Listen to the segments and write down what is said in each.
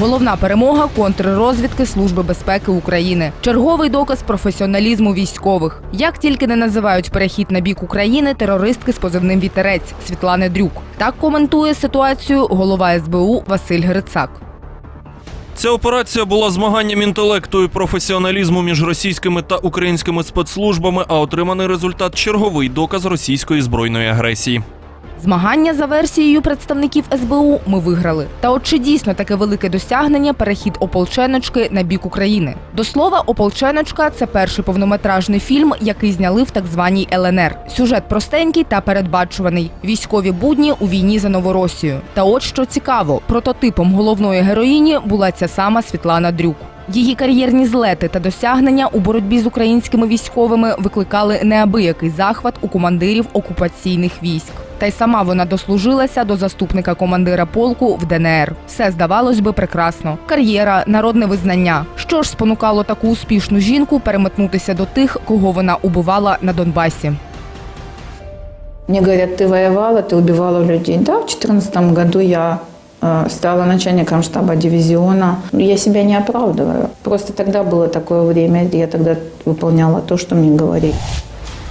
Головна перемога контррозвідки Служби безпеки України. Черговий доказ професіоналізму військових. Як тільки не називають перехід на бік України терористки з позивним вітерець Світлани Дрюк. Так коментує ситуацію голова СБУ Василь Грицак. Ця операція була змаганням інтелекту і професіоналізму між російськими та українськими спецслужбами, а отриманий результат черговий доказ російської збройної агресії. Змагання за версією представників СБУ ми виграли. Та от чи дійсно таке велике досягнення перехід ополченочки на бік України? До слова, ополченочка це перший повнометражний фільм, який зняли в так званій ЛНР. Сюжет простенький та передбачуваний. Військові будні у війні за Новоросію. Та от що цікаво, прототипом головної героїні була ця сама Світлана Дрюк. Її кар'єрні злети та досягнення у боротьбі з українськими військовими викликали неабиякий захват у командирів окупаційних військ. Та й сама вона дослужилася до заступника командира полку в ДНР. Все здавалось би прекрасно: кар'єра, народне визнання. Що ж спонукало таку успішну жінку переметнутися до тих, кого вона убивала на Донбасі? Мне говорят, ты воевала, ты убивала людей. Да, в 2014 году я э, стала начальником штаба дивизиона. Я себя не оправдываю. Просто тогда было такое время, я тогда выполняла то, что мне говорили.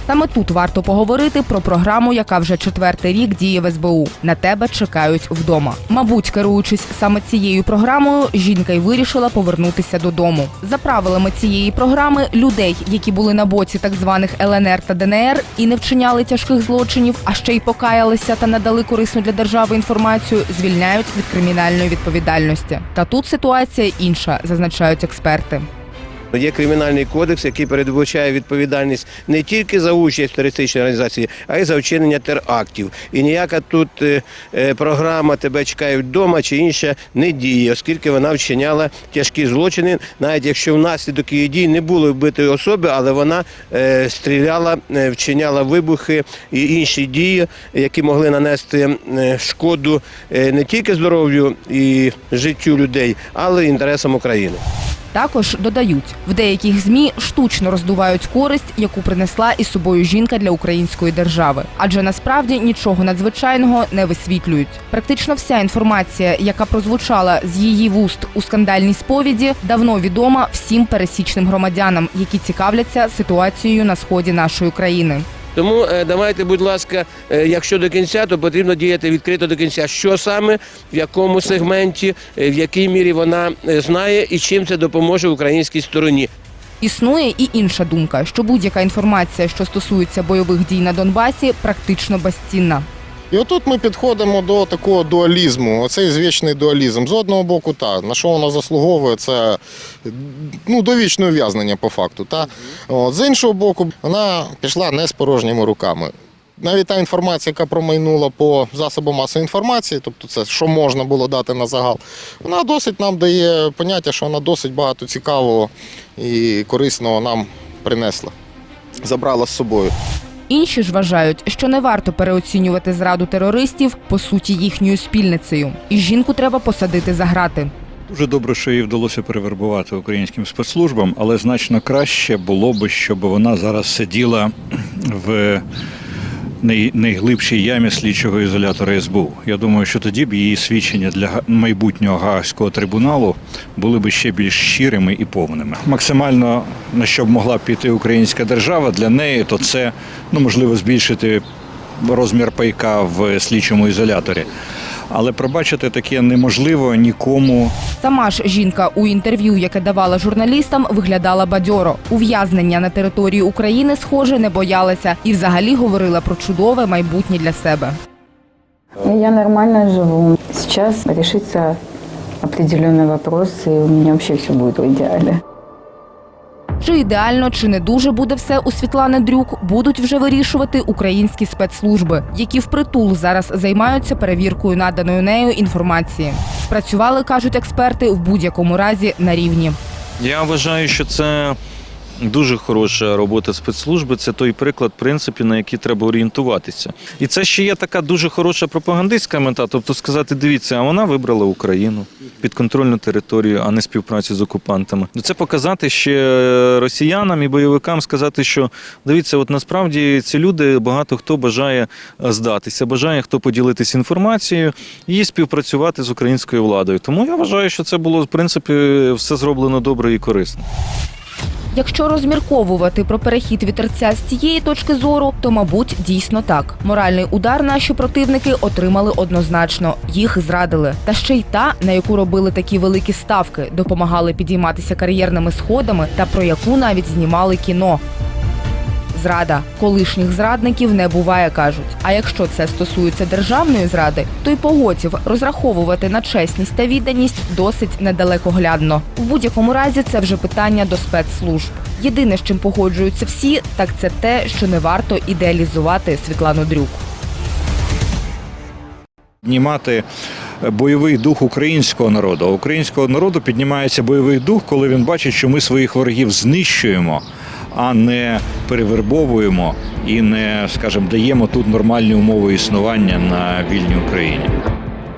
Саме тут варто поговорити про програму, яка вже четвертий рік діє в СБУ. На тебе чекають вдома. Мабуть, керуючись саме цією програмою, жінка й вирішила повернутися додому. За правилами цієї програми, людей, які були на боці так званих ЛНР та ДНР і не вчиняли тяжких злочинів, а ще й покаялися та надали корисну для держави інформацію, звільняють від кримінальної відповідальності. Та тут ситуація інша, зазначають експерти. Є кримінальний кодекс, який передбачає відповідальність не тільки за участь в терористичній організації, а й за вчинення терактів. І ніяка тут е, е, програма тебе чекає вдома чи інша не діє, оскільки вона вчиняла тяжкі злочини, навіть якщо внаслідок її дій не було вбитої особи, але вона е, стріляла, вчиняла вибухи і інші дії, які могли нанести шкоду не тільки здоров'ю і життю людей, але й інтересам України. Також додають, в деяких змі штучно роздувають користь, яку принесла із собою жінка для української держави, адже насправді нічого надзвичайного не висвітлюють. Практично вся інформація, яка прозвучала з її вуст у скандальній сповіді, давно відома всім пересічним громадянам, які цікавляться ситуацією на сході нашої країни. Тому е, давайте, будь ласка, е, якщо до кінця, то потрібно діяти відкрито до кінця. Що саме, в якому сегменті, е, в якій мірі вона знає і чим це допоможе українській стороні. Існує і інша думка, що будь-яка інформація, що стосується бойових дій на Донбасі, практично безцінна. І отут ми підходимо до такого дуалізму, оцей звічний дуалізм. З одного боку, так, на що вона заслуговує, це ну, довічне ув'язнення по факту. Та? От, з іншого боку, вона пішла не з порожніми руками. Навіть та інформація, яка промайнула по засобам масової інформації, тобто це що можна було дати на загал, вона досить нам дає поняття, що вона досить багато цікавого і корисного нам принесла, забрала з собою. Інші ж вважають, що не варто переоцінювати зраду терористів по суті їхньою спільницею, і жінку треба посадити за грати. Дуже добре, що їй вдалося перевербувати українським спецслужбам, але значно краще було би, щоб вона зараз сиділа в найглибшій ямі слідчого ізолятора СБУ. Я думаю, що тоді б її свідчення для майбутнього Гаагського трибуналу були б ще більш щирими і повними. Максимально на що б могла піти українська держава для неї, то це ну можливо збільшити розмір пайка в слідчому ізоляторі. Але пробачити таке неможливо нікому. Сама ж жінка у інтерв'ю, яке давала журналістам, виглядала бадьоро. Ув'язнення на території України, схоже, не боялася і взагалі говорила про чудове майбутнє для себе. Я нормально живу. Сейчас решится определенный вопрос, и у меня вообще все будет в идеале. Чи ідеально, чи не дуже буде все у Світлани Дрюк, будуть вже вирішувати українські спецслужби, які впритул зараз займаються перевіркою наданої нею інформації. Спрацювали, кажуть експерти, в будь-якому разі на рівні. Я вважаю, що це дуже хороша робота спецслужби. Це той приклад, принципі, на який треба орієнтуватися. І це ще є така дуже хороша пропагандистська мета. Тобто сказати, дивіться, а вона вибрала Україну підконтрольну територію, а не співпрацю з окупантами. Це показати ще росіянам і бойовикам, сказати, що дивіться, от насправді ці люди багато хто бажає е, здатися, бажає хто поділитися інформацією і співпрацювати з українською владою. Тому я вважаю, що це було в принципі все зроблено добре і корисно. Якщо розмірковувати про перехід вітерця з цієї точки зору, то мабуть дійсно так. Моральний удар наші противники отримали однозначно. Їх зрадили. Та ще й та, на яку робили такі великі ставки, допомагали підійматися кар'єрними сходами та про яку навіть знімали кіно. Зрада колишніх зрадників не буває, кажуть. А якщо це стосується державної зради, то й погодів розраховувати на чесність та відданість досить недалекоглядно. В будь-якому разі це вже питання до спецслужб. Єдине, з чим погоджуються всі, так це те, що не варто ідеалізувати Світлану Дрюк. Піднімати бойовий дух українського народу. Українського народу піднімається бойовий дух, коли він бачить, що ми своїх ворогів знищуємо, а не перевербовуємо і не, скажімо, даємо тут нормальні умови існування на вільній Україні.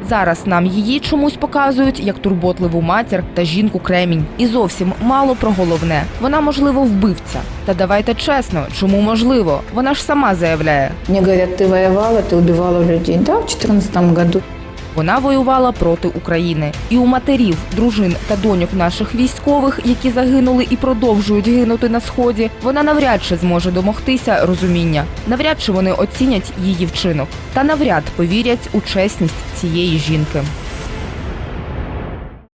Зараз нам її чомусь показують як турботливу матір та жінку кремінь. І зовсім мало про головне. Вона, можливо, вбивця. Та давайте чесно, чому можливо? Вона ж сама заявляє. Мне говорят, ты воевала, ты убивала людей. Да, в 2014 году. Вона воювала проти України. І у матерів, дружин та доньок наших військових, які загинули і продовжують гинути на сході, вона навряд чи зможе домогтися розуміння. Навряд чи вони оцінять її вчинок, та навряд повірять у чесність цієї жінки.